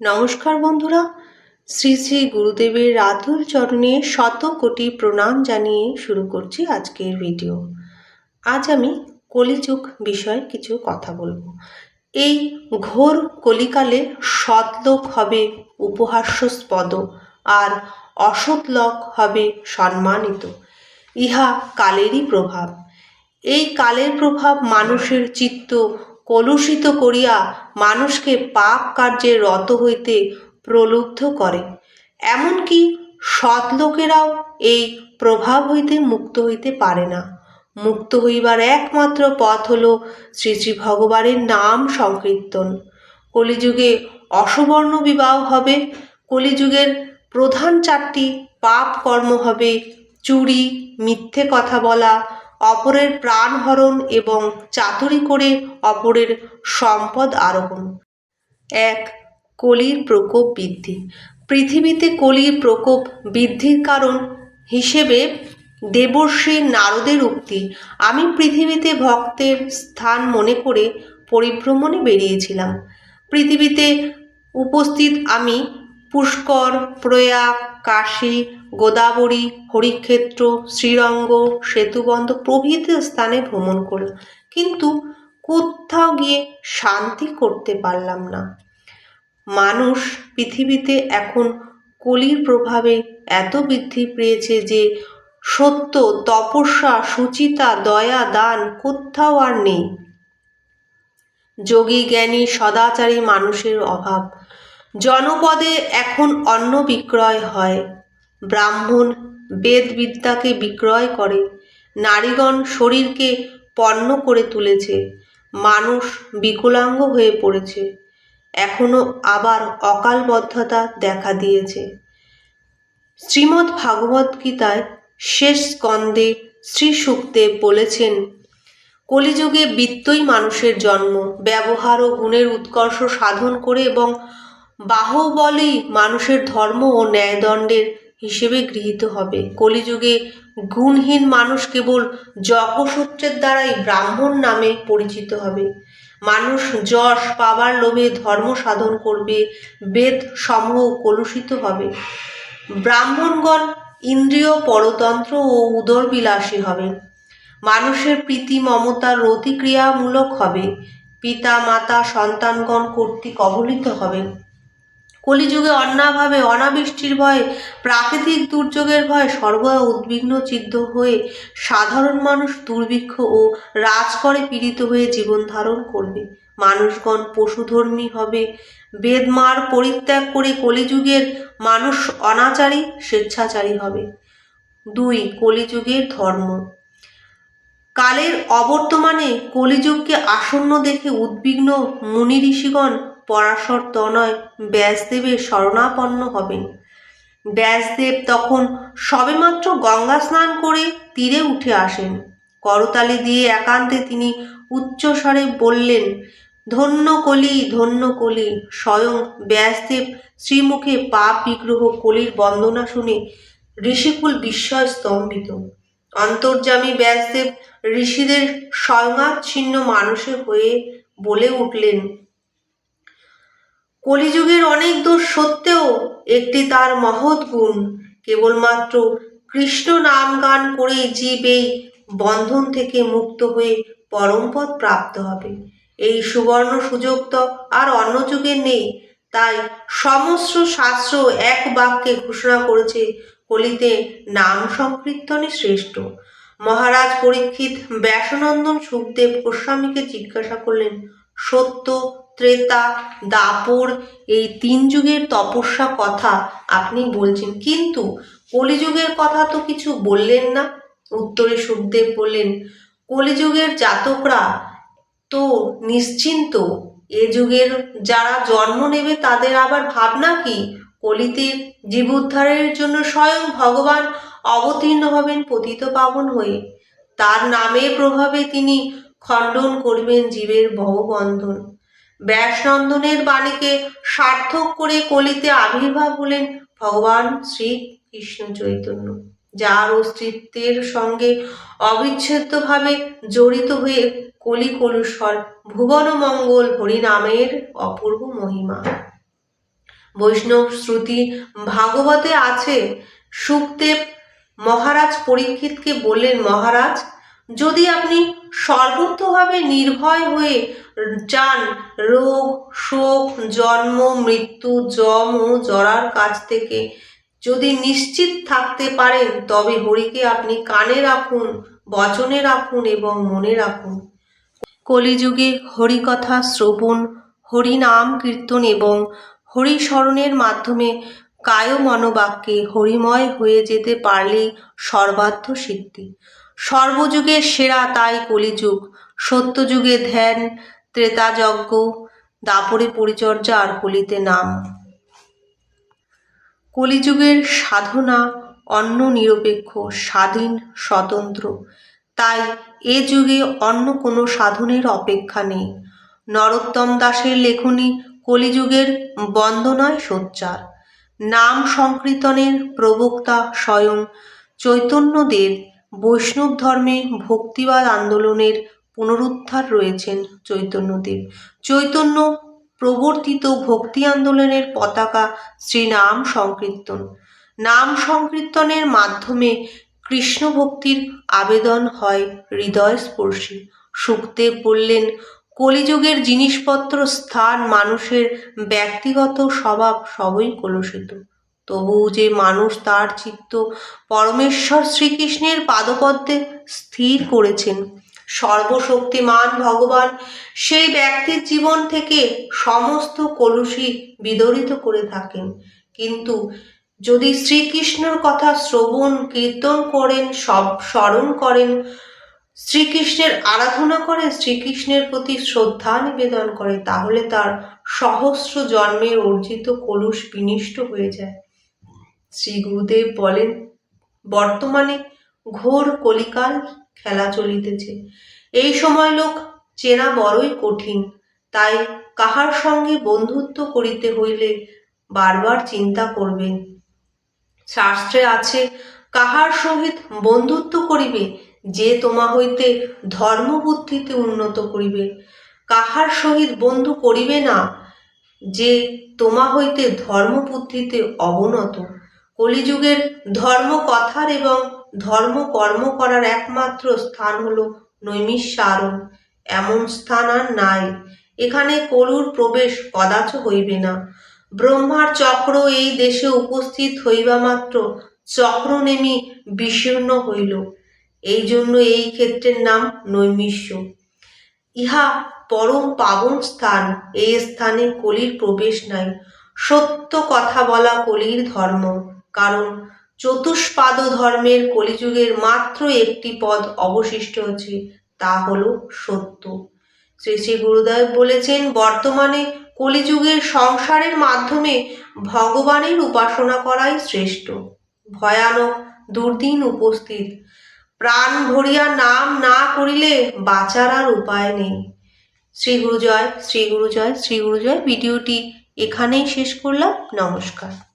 নমস্কার বন্ধুরা। শ্রী শ্রী গুরুদেবের রাতুল চরণে শত কোটি প্রণাম জানিয়ে শুরু করছি আজকের ভিডিও। আজ আমি কলিযুগ বিষয়ে কিছু কথা বলব। এই ঘোর কলিকালে সৎলোক হবে উপহাস্যস্পদ আর অসৎ লোক হবে সম্মানিত। ইহা কালেরই প্রভাব। এই কালের প্রভাব মানুষের চিত্ত কলুষিত করিয়া মানুষকে পাপ কার্যে রত হইতে প্রলুব্ধ করে। এমনকি সৎ লোকেরাও এই প্রভাব হইতে মুক্ত হইতে পারে না। মুক্ত হইবার একমাত্র পথ হল শ্রী শ্রী ভগবানের নাম সংকীর্তন। কলিযুগে অসবর্ণ বিবাহ হবে, কলিযুগের প্রধান চারটি পাপ কর্ম হবে চুরি, মিথ্যে কথা বলা অপরের প্রাণ হরণ এবং চাতুরি করে অপরের সম্পদ আরোহণ। এক, কলির প্রকোপ বৃদ্ধি। পৃথিবীতে কলির প্রকোপ বৃদ্ধির কারণ হিসেবে দেবর্ষী নারদের উক্তি। আমি পৃথিবীতে ভক্তের স্থান মনে করে পরিভ্রমণে বেরিয়েছিলাম। পৃথিবীতে উপস্থিত আমি পুষ্কর, প্রয়াগ, কাশী গোদাবরী, হরিক্ষেত্র, শ্রীরঙ্গ, সেতুবন্ধ প্রভৃতি স্থানে ভ্রমণ করলাম। কিন্তু কোথাও গিয়ে শান্তি করতে পারলাম না। মানুষ পৃথিবীতে এখন কলির প্রভাবে এত বৃদ্ধি পেয়েছে যে সত্য, তপস্যা, সুচিতা, দয়া, দান কোথাও আর নেই। যোগী জ্ঞানী সদাচারী মানুষের অভাব। জনপদে এখন অন্ন বিক্রয় হয়। ব্রাহ্মণ বেদবিদ্যাকে বিক্রয় করে, নারীগণ শরীরকে পণ্য করে তুলেছে, মানুষ বিকলাঙ্গ হয়ে পড়েছে, এখনও আবার অকালবদ্ধতা দেখা দিয়েছে। শ্রীমদ্ ভাগবত গীতায় শেষ স্কন্দে শ্রী সুখদেব বলেছেন, কলিযুগে বৃত্তই মানুষের জন্ম, ব্যবহার ও গুণের উৎকর্ষ সাধন করে এবং বাহুবলেই মানুষের ধর্ম ও ন্যায়দণ্ডের হিসেবে গৃহীত হবে। কলিযুগে গুণহীন মানুষ কেবল যজ্ঞসূত্রের দ্বারাই ব্রাহ্মণ নামে পরিচিত হবে। মানুষ যশ পাবার লোভে ধর্ম সাধন করবে, বেদ সমূহ কলুষিত হবে। ব্রাহ্মণগণ ইন্দ্রিয় পরতন্ত্র ও উদরবিলাসী হবে। মানুষের প্রীতি মমতার রতিক্রিয়ামূলক হবে। পিতা, মাতা, সন্তানগণ কর্তৃক অবহেলিত হবে। কলিযুগে অন্যাভাবে অনাবৃষ্টির ভয়ে, প্রাকৃতিক দুর্যোগের ভয়ে সর্বদা উদ্বিগ্ন চিদ্ধ হয়ে সাধারণ মানুষ দুর্ভিক্ষ ও রাজকরে পীড়িত হয়ে জীবন ধারণ করবে। মানুষগণ পশুধর্মী হবে। বেদমার পরিত্যাগ করে কলিযুগের মানুষ অনাচারী, স্বেচ্ছাচারী হবে। দুই, কলিযুগের ধর্ম। কালের অবর্তমানে কলিযুগকে আসন্ন দেখে উদ্বিগ্ন মুনি ঋষিগণ পরাশর তনয় ব্যাসদেবের শরণাপন্ন হবেন। ব্যাসদেব তখন সবেমাত্র গঙ্গা স্নান করে তীরে উঠে আসেন। করতালি দিয়ে একান্তে তিনি উচ্চস্বরে বললেন ধন্য কলি ধন্য কলি স্বয়ং ব্যাসদেব শ্রীমুখে পাপ বিগ্রহ কলির বন্দনা শুনে ঋষিকুল বিস্ময় স্তম্ভিত অন্তর্যামী ব্যাসদেব ঋষিদের স্বয়ঙাচ্ছিন্ন মানুষে হয়ে বলে উঠলেন কলিযুগের অনেক দোষ সত্ত্বেও একটি তার মহৎ গুণ, কেবলমাত্র কৃষ্ণ নাম গান করেই জীব এই বন্ধন থেকে মুক্ত হয়ে পরমপদ প্রাপ্ত হবে। এই সুবর্ণ সুযোগ তো আর অন্য যুগে নেই, তাই সমস্ত শাস্ত্র এক বাক্যে ঘোষণা করেছে কলিতে নাম সংকীর্তনই শ্রেষ্ঠ। মহারাজ পরীক্ষিত ব্যাসনন্দন সুখদেব গোস্বামীকে জিজ্ঞাসা করলেন, সত্য ত্রেতা, দাপর, এই তিন যুগের তপস্যা কথা আপনি বলছেন। কিন্তু কলিযুগের কথা তো কিছু বললেন না। উত্তরে সুখদেব বললেন, কলিযুগের জাতকরা তো নিশ্চিন্ত, এ যুগের যারা জন্ম নেবে তাদের আবার ভাবনা কি? কলিতে জীবোদ্ধারের জন্য স্বয়ং ভগবান অবতীর্ণ হবেন পতিত পাবন হয়ে। তার নামের প্রভাবে তিনি খণ্ডন করবেন জীবের ভববন্ধন ব্যাসনন্দনের বাণীকে সার্থক করে কলিতে আবির্ভাব হলেন ভগবান শ্রী কৃষ্ণ চৈতন্য, যার অস্তিত্বের সঙ্গে অবিচ্ছেদ্যভাবে জড়িত হয়ে কলি কলুস্বর ভুবন মঙ্গল হরিনামের অপূর্ব মহিমা। বৈষ্ণব শ্রুতি ভাগবতে আছে, সুখদেব মহারাজ পরীক্ষিতকে বললেন, মহারাজ, যদি আপনি সর্বতভাবে নির্ভয় হয়ে যান রোগ, শোক, জন্ম, মৃত্যু, যম ও জরার কাছ থেকে যদি নিশ্চিত থাকতে পারেন, তবে হরিকে আপনি কানে রাখুন, বচনে রাখুন এবং মনে রাখুন। কলিযুগে হরিকথা শ্রবণ হরিনাম কীর্তন এবং হরিস্মরণের মাধ্যমে কায় মনোবাক্যে হরিময় হয়ে যেতে পারলেই সর্বার্থ সিদ্ধি। সর্বযুগের সেরা তাই কলিযুগ। সত্যযুগে ধ্যান ত্রেতাযজ্ঞ, দাপরে পরিচর্যা আর কলিতে নাম। কলিযুগের সাধনা অন্য নিরপেক্ষ, স্বাধীন, স্বতন্ত্র। তাই এ যুগে অন্য কোনো সাধনের অপেক্ষা নেই। নরোত্তম দাসের লেখনী কলিযুগের বন্দনায় সোচ্চার। নাম সংকীর্তনের প্রবক্তা স্বয়ং চৈতন্যদেব বৈষ্ণব ধর্মে ভক্তিবাদ আন্দোলনের পুনরুদ্ধার রয়েছেন চৈতন্যদেব। চৈতন্য প্রবর্তিত ভক্তি আন্দোলনের পতাকা শ্রীনাম সংকীর্তন। নাম সংকীর্তনের মাধ্যমে কৃষ্ণ ভক্তির আবেদন হয় হৃদয়স্পর্শী। সুখদেব বললেন, কলিযুগের জিনিসপত্র, স্থান, মানুষের ব্যক্তিগত স্বভাব সবই কলুষিত। তবুও যে মানুষ তার চিত্ত, পরমেশ্বর শ্রীকৃষ্ণের পাদপদ্মে স্থির করেছেন সর্বশক্তিমান ভগবান। সেই ব্যক্তির জীবন থেকে সমস্ত কলুষি বিদরিত করে থাকেন। কিন্তু যদি শ্রীকৃষ্ণর কথা শ্রবণ, কীর্তন করেন, সব স্মরণ করেন, শ্রীকৃষ্ণের আরাধনা করে শ্রীকৃষ্ণের প্রতি শ্রদ্ধা নিবেদন করে, তাহলে তার সহস্র জন্মের অর্জিত কলুষ বিনিষ্ট হয়ে যায়। শ্রী গুরুদেব বলেন, বর্তমানে ঘোর কলিকাল খেলা চলিতেছে। এই সময় লোক চেনা বড়ই কঠিন, তাই কাহার সঙ্গে বন্ধুত্ব করিতে হইলে বারবার চিন্তা করবেন। শাস্ত্রে আছে, কাহার সহিত বন্ধুত্ব করিবে, যে তোমা হইতে ধর্মবুদ্ধিতে উন্নত করিবে। কাহার সহিত বন্ধু করিবে না, যে তোমা হইতে ধর্মবুদ্ধিতে অবনত। কলিযুগের ধর্ম কথার এবং ধর্ম কর্ম করার একমাত্র স্থান হল নৈমিষারণ এমন স্থান আর নাই। এখানে কলুর প্রবেশ কদাচ হইবে না। ব্রহ্মার চক্র এই দেশে উপস্থিত হইবা মাত্র চক্র নেমি বিশীর্ণ হইল। এই জন্য এই ক্ষেত্রের নাম নৈমিষ্য। ইহা পরম পাবন স্থান। এই স্থানে কলির প্রবেশ নাই। সত্য কথা বলা কলির ধর্ম। কারণ চতুষ্পাদ ধর্মের কলিযুগের মাত্র একটি পদ অবশিষ্ট আছে তা হল সত্য। শ্রী শ্রী গুরুদেব বলেছেন, বর্তমানে কলিযুগের সংসারের মাধ্যমে ভগবানের উপাসনা করাই শ্রেষ্ঠ। ভয়ানক, দুর্দিন উপস্থিত। প্রাণ ভরিয়া নাম না করিলে বাঁচার আর উপায় নেই। শ্রী গুরুজয় শ্রী গুরুজয় শ্রী গুরুজয়, ভিডিওটি এখানেই শেষ করলাম। নমস্কার।